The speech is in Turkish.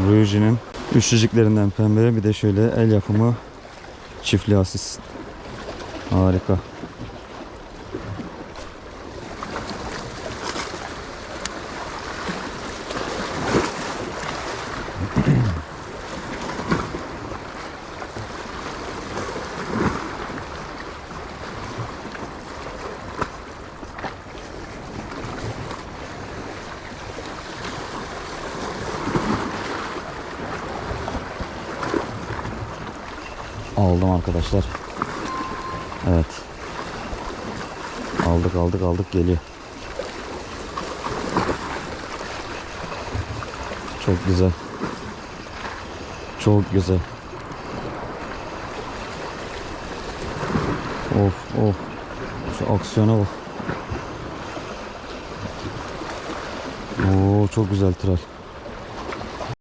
Ruji'nin üçlücüklerinden pembe bir de şöyle el yapımı çiftli asis. Harika. Aldım arkadaşlar. Evet. Aldık aldık aldık geliyor. Çok güzel. Çok güzel. Of of. Şu aksiyona bak. Oo çok güzel tral.